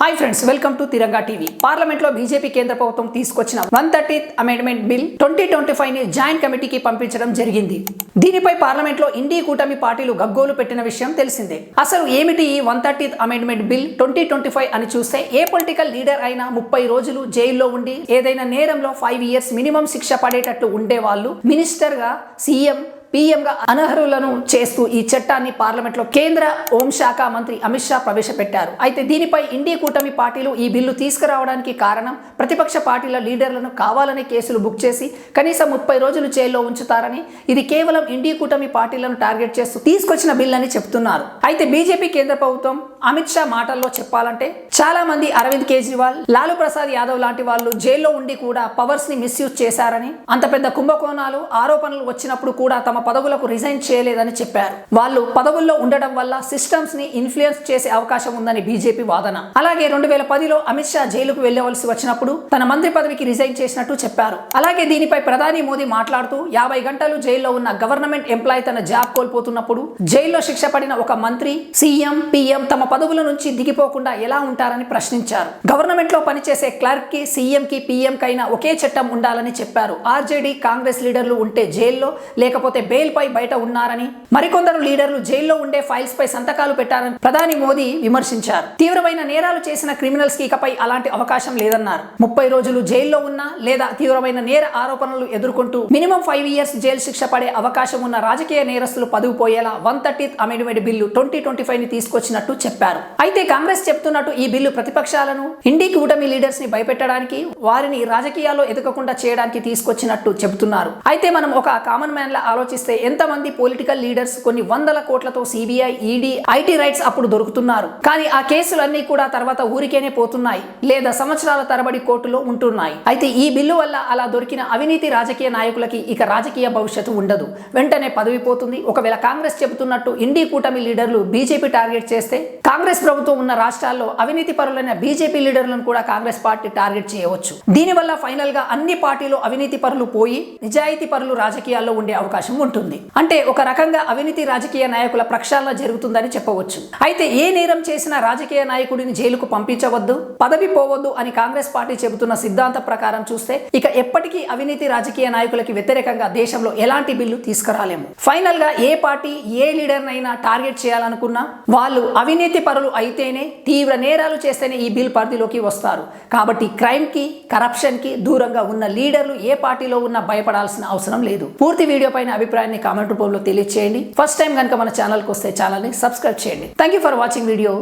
Hi friends welcome to Tiranga TV పార్లమెంట్లో BJP కేంద్ర ప్రభుత్వం తీసుకొచ్చిన one thirty amendment bill twenty twenty ఫైవ్ని joint కమిటీకి పంపించడం జరిగింది. దీనిపై పార్లమెంట్లో ఇండి కూటమి పార్టీలు గగ్గోలు పెట్టిన విషయం తెలిసిందే. అసలు ఏమిటి ఈ one thirty amendment bill twenty twenty five అని చూస్తే ఏ పొలిటికల్ లీడర్ అయినా ముప్పై రోజులు జైల్లో ఉండి ఏదైనా నేరంలో ఫైవ్ ఇయర్స్ మినిమం శిక్ష పడేటట్లు ఉండే వాళ్ళు మినిస్టర్గా సీఎం పీఎంగా అనర్హులను చేస్తూ ఈ చట్టాన్ని పార్లమెంట్లో కేంద్ర హోంశాఖ మంత్రి అమిత్ షా ప్రవేశపెట్టారు. అయితే దీనిపై ఇండి కూటమి పార్టీలు ఈ బిల్లు తీసుకురావడానికి కారణం ప్రతిపక్ష పార్టీల లీడర్లను కావాలనే కేసులు బుక్ చేసి కనీసం ముప్పై రోజులు జైల్లో ఉంచుతారని ఇది కేవలం ఇండి కూటమి పార్టీలను టార్గెట్ చేస్తూ తీసుకొచ్చిన బిల్ అని చెప్తున్నారు. అయితే బీజేపీ కేంద్ర ప్రభుత్వం అమిత్ షా మాటల్లో చెప్పాలంటే చాలా మంది అరవింద్ కేజ్రీవాల్ లాలూ ప్రసాద్ యాదవ్ లాంటి వాళ్ళు జైల్లో ఉండి కూడా పవర్స్ని మిస్యూజ్ చేశారని అంత పెద్ద కుంభకోణాలు ఆరోపణలు వచ్చినప్పుడు కూడా తమ పదవులకు రిజైన్ చేయలేదని చెప్పారు. వాళ్ళు పదవుల్లో ఉండడం వల్ల సిస్టమ్స్ని ఇన్ఫ్లుయెన్స్ చేసే అవకాశం ఉందని బీజేపీ వాదన. అలాగే రెండు వేల పదిలో అమిత్ షా జైలుకు వెళ్ళవలసి వచ్చినప్పుడు తన మంత్రి పదవికి రిజైన్ చేసినట్టు చెప్పారు. అలాగే దీనిపై ప్రధాని మోదీ మాట్లాడుతూ యాభై గంటలు జైల్లో ఉన్న గవర్నమెంట్ ఎంప్లాయ్ తన జాబ్ కోల్పోతున్నప్పుడు జైల్లో శిక్ష పడిన ఒక మంత్రి సీఎం పీఎం తమ పదవుల నుంచి దిగిపోకుండా ఎలా ఉంటారని ప్రశ్నించారు. గవర్నమెంట్లో పనిచేసే క్లర్క్కి సీఎం కి పీఎం కైనా ఒకే చట్టం ఉండాలని చెప్పారు. ఆర్జేడీ కాంగ్రెస్ లీడర్లు ఉంటే జైల్లో లేకపోతే బెయిల్ పై బయట ఉన్నారని మరికొందరు లీడర్లు జైల్లో ఉండే ఫైల్స్ పై సంతకాలు పెట్టారని ప్రధాని మోదీ విమర్శించారు. తీవ్రమైన నేరాలు చేసిన క్రిమినల్స్కి ఇకపై అలాంటి అవకాశం లేదన్నారు. ముప్పై రోజులు జైల్లో ఉన్నా లేదా తీవ్రమైన నేర ఆరోపణలు ఎదుర్కొంటూ మినిమం ఫైవ్ ఇయర్స్ జైలు శిక్ష పడే అవకాశం ఉన్న రాజకీయ నేరస్తులు పదువు పోయేలా one thirty amendment bill twenty twenty ఫైవ్ని తీసుకొచ్చినట్టు చెప్పారు. చెప్పారు. అయితే కాంగ్రెస్ చెప్తున్నట్టు ఈ బిల్లు ప్రతిపక్షాలను ఇండి కూటమి లీడర్స్ని భయపెట్టడానికి వారిని రాజకీయాల్లో ఎదగకుండా చేయడానికి తీసుకొచ్చినట్టు చెబుతున్నారు. అయితే మనం ఒక కామన్ మ్యాన్ లా ఆలోచిస్తే ఎంతమంది పొలిటికల్ లీడర్స్ కొన్ని వందల కోట్లతో సిబిఐ ఈడీ ఐటీ రైట్స్ అప్పుడు దొరుకుతున్నారు. కానీ ఆ కేసులన్నీ కూడా తర్వాత ఊరికేనే పోతున్నాయి. లేదా సంవత్సరాల తరబడి కోర్టులో ఉంటున్నాయి. అయితే ఈ బిల్లు వల్ల అలా దొరికిన అవినీతి రాజకీయ నాయకులకి ఇక రాజకీయ భవిష్యత్తు ఉండదు. వెంటనే పదవి పోతుంది ఒకవేళ కాంగ్రెస్ చెబుతున్నట్టు ఇండి కూటమి లీడర్లు బీజేపీ టార్గెట్ చేస్తే కాంగ్రెస్ ప్రభుత్వం ఉన్న రాష్ట్రాల్లో అవినీతి పరులైన బీజేపీ లీడర్లను కూడా కాంగ్రెస్ పార్టీ టార్గెట్ చేయవచ్చు. దీనివల్ల ఫైనల్గా అన్ని పార్టీలు అవినీతి పరులు పోయి నిజాయితీ పరులు రాజకీయాల్లో ఉండే అవకాశం ఉంటుంది. అంటే ఒక రకంగా అవినీతి రాజకీయ నాయకుల ప్రక్షాళన జరుగుతుందని చెప్పవచ్చు. అయితే ఏ నేరం చేసిన రాజకీయ నాయకుడిని జైలుకు పంపించవద్దు పదవి పోవద్దు అని కాంగ్రెస్ పార్టీ చెబుతున్న సిద్ధాంత ప్రకారం చూస్తే ఇక ఎప్పటికీ అవినీతి రాజకీయ నాయకులకి వ్యతిరేకంగా దేశంలో ఎలాంటి బిల్లు తీసుకురాలేము. ఫైనల్గా ఏ పార్టీ ఏ లీడర్ నైనా టార్గెట్ చేయాలనుకున్నా వాళ్ళు అవినీతి పరులు అయితేనే తీవ్ర నేరాలు చేస్తేనే ఈ బిల్ పరిధిలోకి వస్తారు. కాబట్టి క్రైమ్కి కరప్షన్కి దూరంగా ఉన్న లీడర్లు ఏ పార్టీలో ఉన్నా భయపడాల్సిన అవసరం లేదు. పూర్తి వీడియో పైన అభిప్రాయాన్ని కామెంట్ రూపంలో తెలియచేయండి. ఫస్ట్ టైం కనుక మన ఛానల్కి వస్తే ఛానల్ని సబ్స్క్రైబ్ చేయండి. Thank you for watching video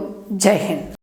జై హింద్